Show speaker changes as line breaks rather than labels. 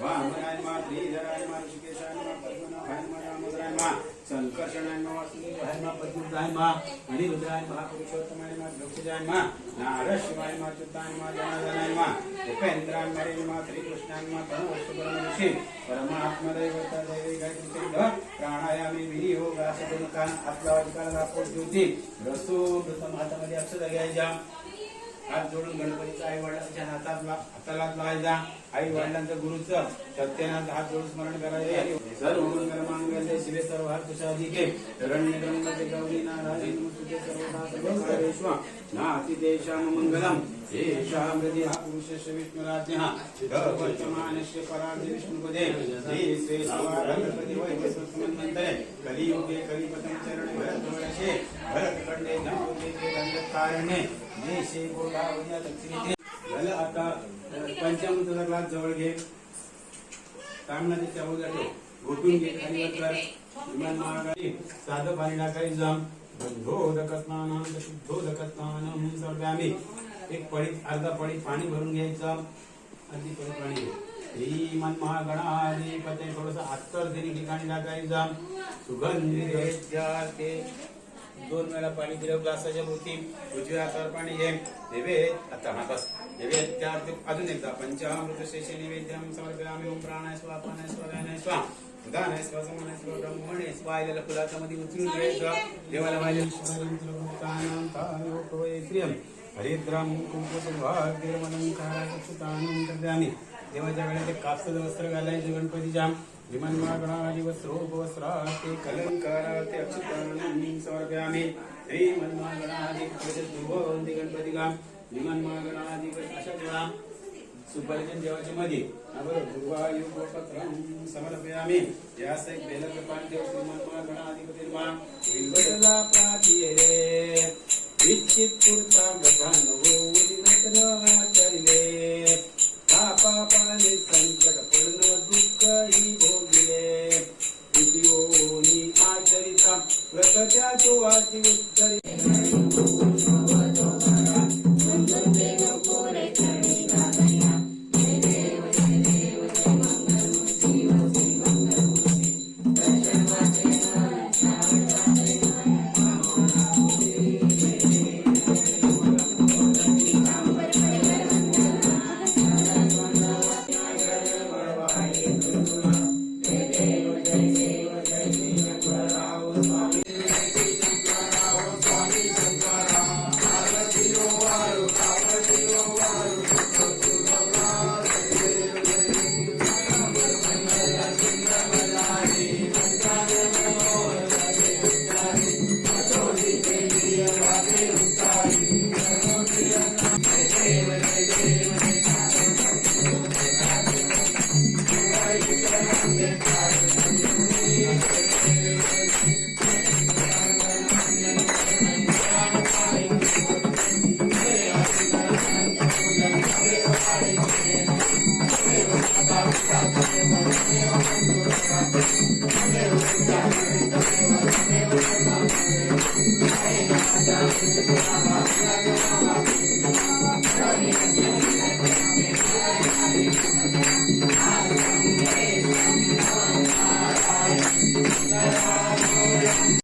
हरिद्रां कुङ्कुमशोभाग्रं कृगामि संकर्षणाय मा वासुदेवाय मा पद्मजाय मा मा पुरुषोत्तमाय मा द्रक्षजाय मा नारशिवाय मा चित्ताय मा जनार्दनाय मा उपेंद्राय मा श्रीकृष्णाय मा परमात्मदैवता दैवी गायत्री प्राणायामी आपला अधिकार दाखवत होती रसो प्रथम हातामध्ये अक्षर घ्यायच्या हात जोडून गणपतीचा आई वडिलांच्या हातात हाताला लावायचा. आई वडिलांचं गुरुचं. सत्यनाथ हात जोडून स्मरण करायचे. सर्व मंगल शिवे सर्व हर तुषाधिके रण्य गंगते गौरी नारायण नाति हा पुरुषस्य विष्णुराज्ञः वर्तमानस्य परार्धि विष्णुपदे. श्री श्री गणपति वैवस्वतमन्वन्तरे कलियुगे कलिपतं चरण भरतवर्षे भरतखण्डे नवोदिते देशे गोदावरी दक्षिणेते झालं आता पंचामृताचा ग्लास जवळ घे तांबणाची चवदा ठेव घोटून घे खाली कर विमान महागाई साधं पाणी टाकायचं जाम बंधोदक स्नानं शुद्धोदक स्नानं सर्व्यामी एक पडीत अर्धा पडीत पाणी भरून घ्यायचं अर्धी पडी पाणी घे श्रीमन महागणाधिपते थोडस अत्तर तिन्ही ठिकाणी टाकायचं सुगंधी ते दोन वेळा पाणी दिलं ग्लासाच्या भोवती उजव्या हातावर पाणी हे देवे आता हा बस. देवे त्या अजून एकदा पंचामृत शेषे नैवेद्यम समर्पयामि ओम प्राणाय स्वा प्राणाय स्वा स्वा स्वा समानाय स्वा ब्रह्मणे फुलाचा मध्ये उचलून देवाला वाहिलेलं हरिद्राम कुंकुमभाग्यमलंकाराक्षतानं दद्यामि देवाच्या वेळेला ते कापसाचं वस्त्र घालायचे गणपतीच्या विमन्मागणादि वस्त्रोपवस्त्राते कलंकाराते समर्पयामि। श्रीमन्मागणादि गणपतिकां गणपतीला विमन्मागणादि अशा देवाच्या मध्ये दुर्वायुपत्रं समर्पयामि। यास एक श्रीमन्मागणाधिपतिर्मा तुझी आचरिता व्रतच्या उत्तरी.